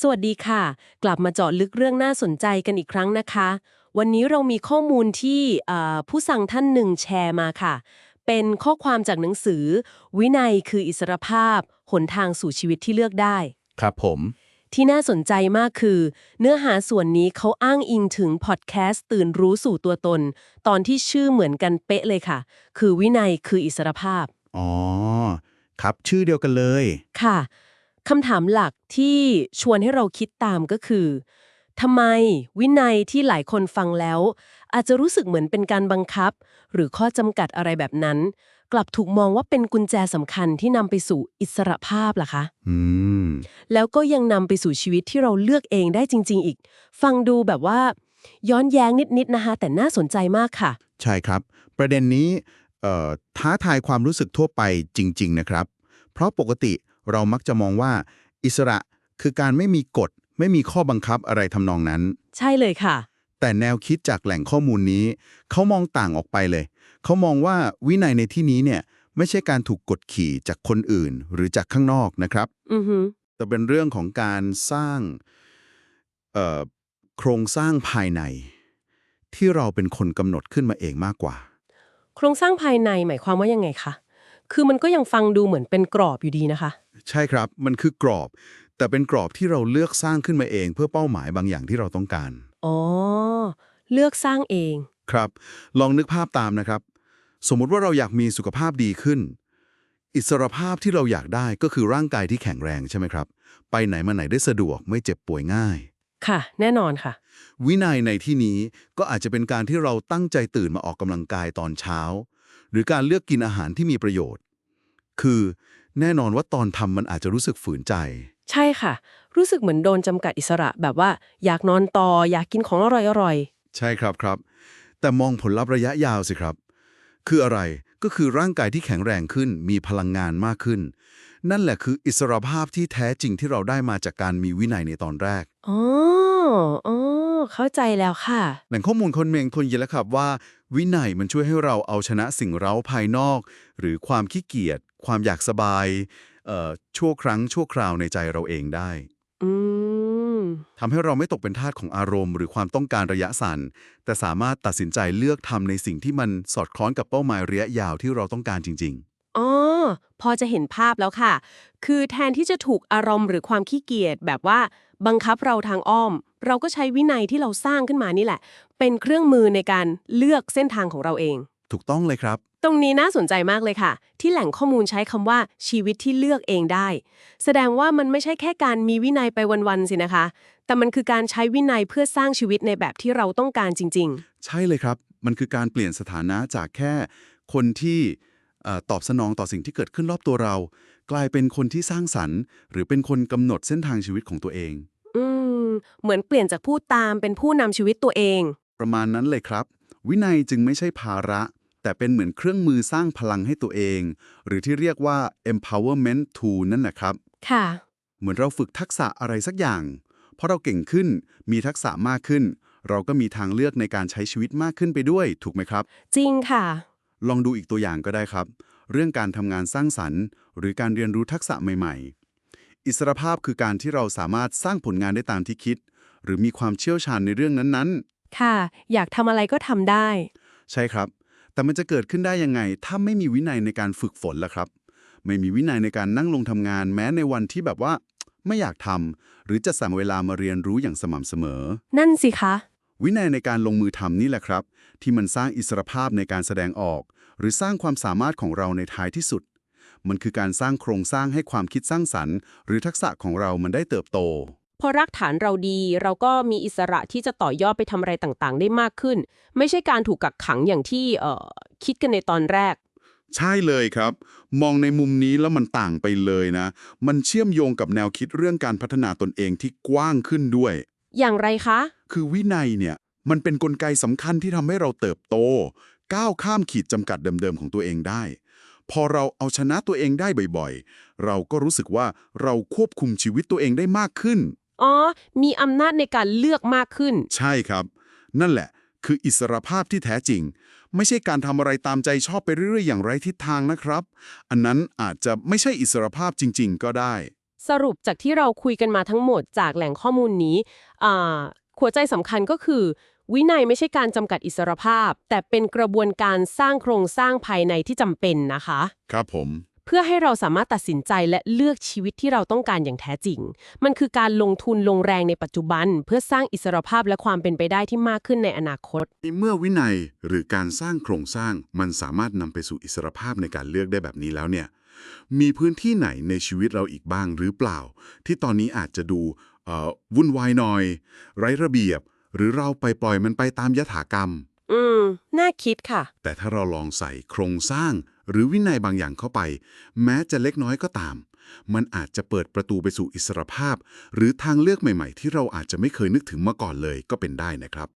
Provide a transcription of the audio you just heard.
สวัสดีค่ะ กลับมาเจาะลึกเรื่องน่าสนใจกันอีกครั้งนะคะ วันนี้เรามีข้อมูลที่เอ่อผู้สั่งท่านหนึ่งแชร์มาค่ะ เป็นข้อความจากหนังสือ วินัยคืออิสรภาพ หนทางสู่ชีวิตที่เลือกได้ ครับผม ที่น่าสนใจมากคือ เนื้อหาส่วนนี้เขาอ้างอิงถึงพอดแคสต์ตื่นรู้สู่ตัวตน ตอนที่ชื่อเหมือนกันเป๊ะเลยค่ะ คือวินัยคืออิสรภาพ อ๋อ ครับชื่อเดียวกันเลย ค่ะ คำถามหลักที่ชวนให้เราคิดตามก็คือทำไมวินัยที่หลายคนฟังแล้ว อาจจะรู้สึกเหมือนเป็นการบังคับ หรือข้อจำกัดอะไรแบบนั้น กลับถูกมองว่าเป็นกุญแจสำคัญที่นำไปสู่อิสรภาพล่ะคะอืมแล้วก็ยังนำไปสู่ชีวิตที่เราเลือกเองได้จริง ๆ อีก ฟังดูแบบว่า ย้อนแย้งนิด ๆ นะคะ แต่น่าสนใจมากค่ะ ใช่ครับ ประเด็นนี้เอ่อท้าทายความรู้สึกทั่วไปจริง ๆ นะครับ เพราะปกติ เรามักจะมองว่า อิสระคือการไม่มีกฎ ไม่มีข้อบังคับอะไรทำนองนั้น ใช่เลยค่ะ แต่แนวคิดจากแหล่งข้อมูลนี้ เขามองต่างออกไปเลย เขามองว่าวินัยในที่นี้เนี่ยไม่ใช่การถูกกดขี่จากคนอื่นหรือจากข้างนอกนะครับอือฮึแต่เป็นเรื่องของการสร้างเอ่อโครงสร้างภายใน ที่เราเป็นคนกำหนดขึ้นมาเองมากกว่า โครงสร้างภายในหมายความว่ายังไงคะ คือมันก็ยังฟังดูเหมือนเป็นกรอบอยู่ดีนะคะ ใช่ครับ มันคือกรอบ แต่เป็นกรอบที่เราเลือกสร้างขึ้นมาเองเพื่อเป้าหมายบางอย่างที่เราต้องการ อ๋อ เลือกสร้างเอง ครับ ลองนึกภาพตามนะครับ สมมุติว่าเราอยากมีสุขภาพดีขึ้น อิสรภาพที่เราอยากได้ก็คือร่างกายที่แข็งแรงใช่ไหมครับ ไปไหนมาไหนได้สะดวกไม่เจ็บป่วยง่าย ค่ะ แน่นอนค่ะ วินัยในที่นี้ก็อาจจะเป็นการที่เราตั้งใจตื่นมาออกกำลังกายตอนเช้า หรือการเลือกกินอาหารที่มีประโยชน์ คือ แน่นอนว่าตอนทำมันอาจจะรู้สึกฝืนใจ ใช่ค่ะ รู้สึกเหมือนโดนจำกัดอิสระแบบว่า อยากนอนต่ออยากกินของอร่อยใช่ครับครับ แต่มองผลลัพธ์ระยะยาวสิครับ คืออะไรก็คือร่างกายที่แข็งแรงขึ้นมีพลังงานมากขึ้น นั่นแหละคืออิสรภาพที่แท้จริงที่เราได้มาจากการมีวินัยในตอนแรกๆอ๋ออ๋อเข้าใจแล้วค่ะ แหล่งข้อมูลคนเมงทนยินแล้วครับว่า วินัยมันช่วยให้เราเอาชนะสิ่งเร้าภายนอก หรือความขี้เกียจ ความอยากสบายเอ่อชั่วครั้งชั่วคราวในใจเราเองได้อืมทำให้เราไม่ตกเป็นทาสของอารมณ์ หรือความต้องการระยะสั้นแต่สามารถตัดสินใจเลือกทำในสิ่งที่มันสอดคล้องกับเป้าหมายระยะยาวที่เราต้องการจริงอ๋อพอจะเห็นภาพแล้วค่ะ คือแทนที่จะถูกอารมณ์หรือความขี้เกียจแบบว่าบังคับเราทางอ้อม เราก็ใช้วินัยที่เราสร้างขึ้นมานี่แหละ เป็นเครื่องมือในการเลือกเส้นทางของเราเองๆ ถูกต้องเลยครับ ตรงนี้น่าสนใจมากเลยค่ะ ที่แหล่งข้อมูลใช้คำว่าชีวิตที่เลือกเองได้ แสดงว่ามันไม่ใช่แค่การมีวินัยไปวันๆสินะคะ แต่มันคือการใช้วินัยเพื่อสร้างชีวิตในแบบที่เราต้องการจริงใช่เลยครับ มันคือการเปลี่ยนสถานะจากแค่คนที่เอ่อตอบสนองต่อสิ่งที่เกิดขึ้นรอบตัวเรา กลายเป็นคนที่สร้างสรรค์ หรือเป็นคนกำหนดเส้นทางชีวิตของตัวเองๆอืม เหมือนเปลี่ยนจากผู้ตามเป็นผู้นำชีวิตตัวเอง ประมาณนั้นเลยครับ วินัยจึงไม่ใช่ภาระ แต่เป็นเหมือนเครื่องมือสร้างพลังให้ตัวเอง หรือที่เรียกว่า empowerment tool นั่นนะครับ ค่ะ เหมือนเราฝึกทักษะอะไรสักอย่าง เพราะเราเก่งขึ้น มีทักษะมากขึ้น เราก็มีทางเลือกในการใช้ชีวิตมากขึ้นไปด้วย ถูกไหมครับ จริงค่ะ ลองดูอีกตัวอย่างก็ได้ครับ เรื่องการทำงานสร้างสรรค์ หรือการเรียนรู้ทักษะใหม่ ๆ อิสรภาพคือการที่เราสามารถสร้างผลงานได้ตามที่คิด หรือมีความเชี่ยวชาญในเรื่องนั้นค่ะ อยากทำอะไรก็ทำได้ๆใช่ครับ แต่มันจะเกิดขึ้นได้ยังไง ถ้าไม่มีวินัยในการฝึกฝนล่ะครับ ไม่มีวินัยในการนั่งลงทำงาน แม้ในวันที่แบบว่า ไม่อยากทำหรือจะสั่งเวลามาเรียนรู้อย่างสม่ำเสมอ นั่นสิคะ วินัยในการลงมือทำนี่แหละครับ ที่มันสร้างอิสรภาพในการแสดงออก หรือสร้างความสามารถของเราในท้ายที่สุด มันคือการสร้างโครงสร้างให้ความคิดสร้างสรรค์ หรือทักษะของเรามันได้เติบโต พอรักฐานเราดีเราก็มีอิสระที่จะต่อยอดไปทำอะไรต่างๆ ได้มากขึ้น ไม่ใช่การถูกกักขังอย่างที่เอ่อคิดกันในตอนแรก ใช่เลยครับ มองในมุมนี้แล้วมันต่างไปเลยนะ มันเชื่อมโยงกับแนวคิดเรื่องการพัฒนาตนเองที่กว้างขึ้นด้วย อย่างไรคะ คือวินัยเนี่ย มันเป็นนกลไกสำคัญที่ทำให้เราเติบโต ก้าวข้ามขีดจำกัดเดิมๆของตัวเองได้ พอเราเอาชนะตัวเองได้บ่อยๆ เราก็รู้สึกว่าเราควบคุมชีวิตตัวเองได้มากขึ้น อ๋อ มีอำนาจในการเลือกมากขึ้น ใช่ครับ นั่นแหละ คืออิสรภาพที่แท้จริง ไม่ใช่การทำอะไรตามใจชอบไปเรื่อยๆอย่างไร้ทิศทางนะครับ อันนั้นอาจจะไม่ใช่อิสรภาพจริง ๆ ก็ได้ สรุปจากที่เราคุยกันมาทั้งหมดจากแหล่งข้อมูลนี้อ่าหัวใจสำคัญก็คือ วินัยไม่ใช่การจำกัดอิสรภาพ แต่เป็นกระบวนการสร้างโครงสร้างภายในที่จำเป็นนะคะ ครับผม เพื่อให้เราสามารถตัดสินใจและเลือกชีวิตที่เราต้องการอย่างแท้จริง มันคือการลงทุนลงแรงในปัจจุบัน เพื่อสร้างอิสรภาพและความเป็นไปได้ที่มากขึ้นในอนาคตเมื่อวินัยหรือการสร้างโครงสร้าง มันสามารถนำไปสู่อิสรภาพในการเลือกได้แบบนี้แล้วเนี่ย มีพื้นที่ไหนในชีวิตเราอีกบ้างหรือเปล่า ที่ตอนนี้อาจจะดูเอ่อวุ่นวายหน่อย ไร้ระเบียบ หรือเราไปปล่อยมันไปตามยถากรรม อืม น่าคิดค่ะ แต่ถ้าเราลองใส่โครงสร้าง หรือวินัยบางอย่างเข้าไป แม้จะเล็กน้อยก็ตาม มันอาจจะเปิดประตูไปสู่อิสรภาพ หรือทางเลือกใหม่ ๆ ที่เราอาจจะไม่เคยนึกถึงมาก่อนเลยก็เป็นได้นะครับ